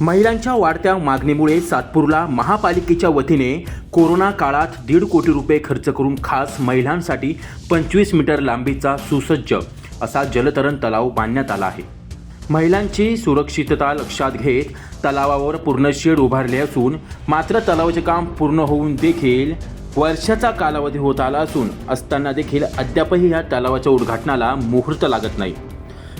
महिलांच्या वाढत्या मागणीमुळे सातपूरला महापालिकेच्या वतीने कोरोना काळात दीड कोटी रुपये खर्च करून खास महिलांसाठी पंचवीस मीटर लांबीचा सुसज्ज असा जलतरण तलाव बांधण्यात आला आहे. महिलांची सुरक्षितता लक्षात घेत तलावावर पूर्ण शेड उभारले असून मात्र तलावाचे काम पूर्ण होऊन देखील वर्षाचा कालावधी होत आला असून असताना देखील अद्यापही या तलावाच्या उद्घाटनाला मुहूर्त लागत नाही.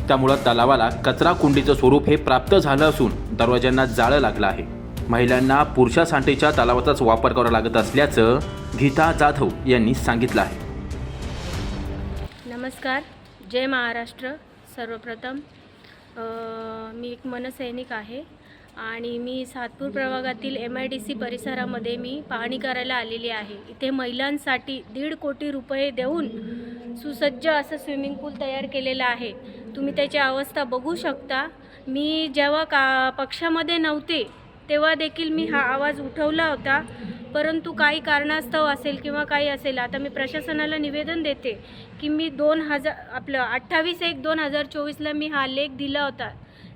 त्यामुळं तलावाला कचरा कुंडीचं स्वरूप हे प्राप्त झालं असून दरवाज्यांना जाळं लागलं आहे. महिलांना पुरुषा पुरुषासाठीच्या तलावाचाच वापर करावा लागत असल्याचं गीता जाधव यांनी सांगितलं आहे. नमस्कार. जय महाराष्ट्र. सर्वप्रथम मी एक मनसैनिक आहे आणि मी सातपूर प्रभागातील एम आय डी सी परिसरामध्ये मी पाहणी करायला आलेली आहे. इथे महिलांसाठी दीड कोटी रुपये देऊन सुसज्ज असं स्विमिंग पूल तयार केलेलं आहे. तुम्ही त्याची अवस्था बघू शकता. मी जेव्हा का पक्षामध्ये नव्हते तेव्हा देखील मी हा आवाज उठवला होता. परंतु काही कारणास्तव असेल किंवा काही असेल आता मी प्रशासनाला निवेदन देते की मी दोन हजार आपलं अठ्ठावीस एक दोन हजार चोवीसला मी हा लेख दिला होता.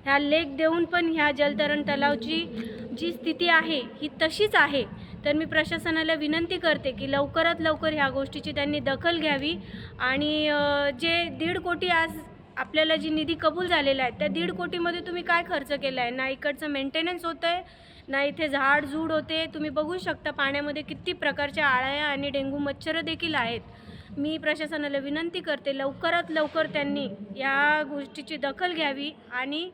ह्या लेख देऊन पण ह्या जलतरण तलावची जी स्थिती आहे ही तशीच आहे. तर मी प्रशासनाला विनंती करते की लवकरात लवकर ह्या गोष्टीची त्यांनी दखल घ्यावी. आणि जे दीड कोटी आज आपल्याला जी निधी कबूल झालेला आहे त्या दीड कोटीमध्ये तुम्ही काय खर्च केला आहे? ना इकडचं मेंटेनन्स होतं आहे ना इथे झाड झूड होते. तुम्ही बघू शकता पाण्यामध्ये किती प्रकारच्या आळ्या आणि डेंगू मच्छरं देखील आहेत. मी प्रशासनाला विनंती करते लवकरात लवकर त्यांनी या गोष्टीची दखल घ्यावी आणि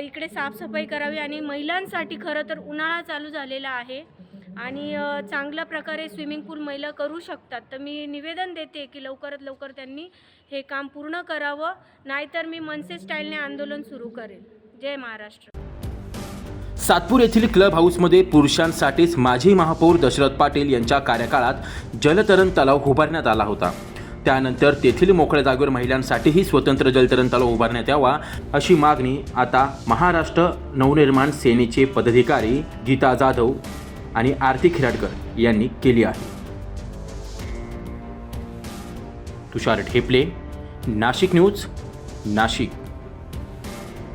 इकडे साफसफाई करावी आणि महिलांसाठी खरं तर उन्हाळा चालू झालेला आहे. आणि चांगल्या प्रकारे स्विमिंग पूल महिला करू शकतात. तर मी निवेदन देते की लवकरात लवकर त्यांनी हे काम पूर्ण करावं नाहीतर मी मनसे स्टाईलने आंदोलन सुरू करेन. जय महाराष्ट्र. सातपूर येथील क्लब हाऊसमध्ये पुरुषांसाठीच माजी महापौर दशरथ पाटील यांच्या कार्यकाळात जलतरण तलाव उभारण्यात आला होता. त्यानंतर तेथील मोकळ्या जागेवर महिलांसाठीही स्वतंत्र जलतरण तलाव उभारण्यात यावा अशी मागणी आता महाराष्ट्र नवनिर्माण सेनेचे पदाधिकारी गीता जाधव आणि आरती खिराडकर यांनी केली आहे. तुषार ढेपले नाशिक न्यूज नाशिक.